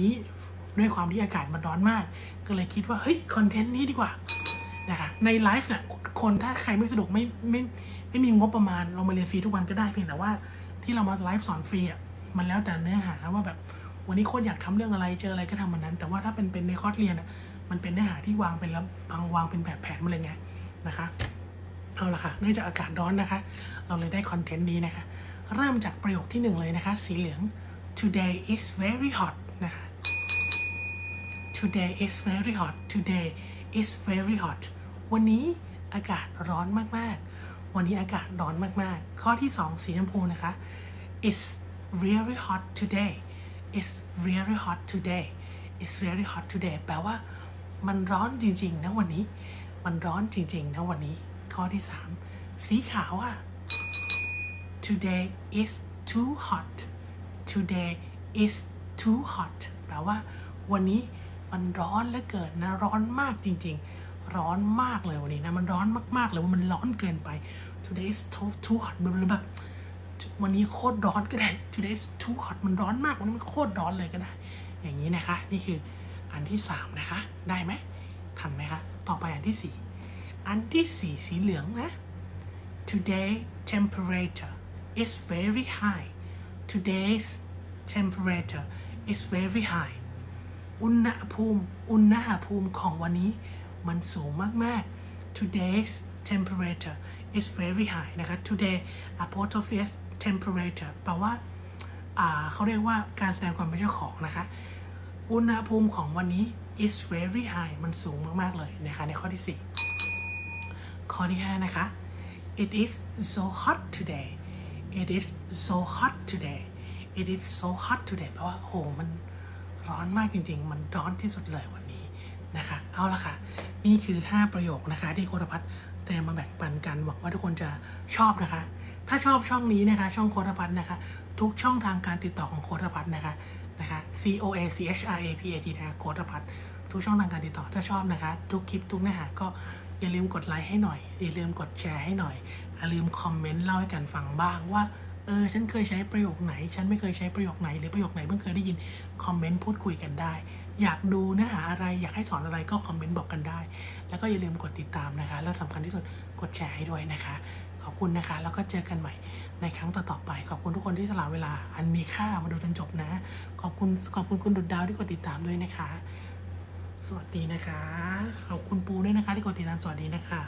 นี้ด้วยความที่อากาศมันร้อนมาก ก็เลยคิดว่าเฮ้ยคอนเทนต์นี้ดีกว่านะคะในไลฟ์เนี่ยคนถ้าใครไม่สะดวกไม่ไม่ไม่มีงบประมาณเรามาเรียนฟรีทุกวันก็ได้เพียงแต่ว่าที่เรามาไลฟ์สอนฟรีอะมันแล้วแต่เนื้อหาว่าแบบวันนี้โค้ดอยากทำเรื่องอะไรเจออะไรก็ทำมันนั้น แต่ว่าถ้าเป็นเป็นในคอร์สเรียนอะมันเป็นเนื้อหาที่วางเป็นแล้ววางวางเป็นแบบแผนมาเลยไงนะคะเอาละค่ะเนื่องจากอากาศร้อนนะคะ เราเลยได้คอนเทนต์นี้นะคะ เริ่มจากประโยคที่หนึ่งเลยนะคะ สีเหลือง today is very hot นะคะ today is very hot today is very hot วันนี้อากาศร้อนมากๆ วันนี้อากาศร้อนมากๆ ข้อที่สองสีชมพูนะคะ it's really hot today it's really hot today it's really hot today แปลว่า มันร้อนจริงๆนะวันนี้ มันร้อนจริงๆนะวันนี้ ข้อที่สามสีขาวอะ today is too hot today is too hot แปลว่าวันนี้มันร้อนเหลือเกินนะ ร้อนมากจริง ๆ ร้อนมากเลยวันนี้นะ มันร้อนมากๆเลยว่ามันร้อนเกินไป today is too too hot แบบแบบวันนี้โคตรร้อนก็ได้ today is too hot มันร้อนมากวันนี้มันโคตรร้อนเลยก็ได้ อย่างนี้นะคะ นี่คืออันที่สามนะคะ ได้ไหมทันไหมคะ ต่อไปอันที่สี่อันที่สีสีเหลืองนะ Today temperature is very high. Today's temperature is very high. อุณหภูมิ อุณหภูมิของวันนี้ มันสูงมาก ๆ Today's temperature is very high นะคะ Today a p o t o p h i s temperature แปลว่าาเขาเรียกว่าการแสดงความเป็นเจ้าของนะคะ อุณหภูมิของวันนี้ is very high มันสูงมาก ๆ เลยนะคะ ในข้อที่สี่ข้อที่ 5 นะคะ it is so hot today it is so hot today it is so hot today แปลว่าโหมันร้อนมากจริง ๆ มันร้อนที่สุดเลยวันนี้นะคะ เอาละค่ะ นี่คือ 5 ประโยคนะคะ ที่โคตรพัฒน์เตรียมมาแบ่งปันกันหวังว่าทุกคนจะชอบนะคะ ถ้าชอบช่องนี้นะคะ ช่องโคตรพัฒน์นะคะ ทุกช่องทางการติดต่อของโคตรพัฒน์นะคะนะคะ C O A C H R A P A T นะคะโคตรพัฒน์ทุกช่องทางการติดต่อถ้าชอบนะคะ ทุกคลิปทุกเนื้อหาก็อย่าลืมกดไลค์ให้หน่อย อย่าลืมกดแชร์ให้หน่อย อย่าลืมคอมเมนต์เล่าให้กันฟังบ้างว่า เออฉันเคยใช้ประโยคไหน ฉันไม่เคยใช้ประโยคไหนหรือประโยคไหนเพิ่งเคยได้ยินคอมเมนต์พูดคุยกันได้ อยากดูเนื้อหาอะไรอยากให้สอนอะไรก็คอมเมนต์บอกกันได้ แล้วก็อย่าลืมกดติดตามนะคะ และสำคัญที่สุดกดแชร์ให้ด้วยนะคะ ขอบคุณนะคะ แล้วก็เจอกันใหม่ในครั้งต่อๆไป ขอบคุณทุกคนที่สละเวลา อันมีค่ามาดูจนจบนะ ขอบคุณขอบคุณคุณดุดดาวที่กดติดตามด้วยนะคะ สวัสดีนะคะ ขอบคุณปูด้วยนะคะ ที่กดติดตามสวัสดีนะคะ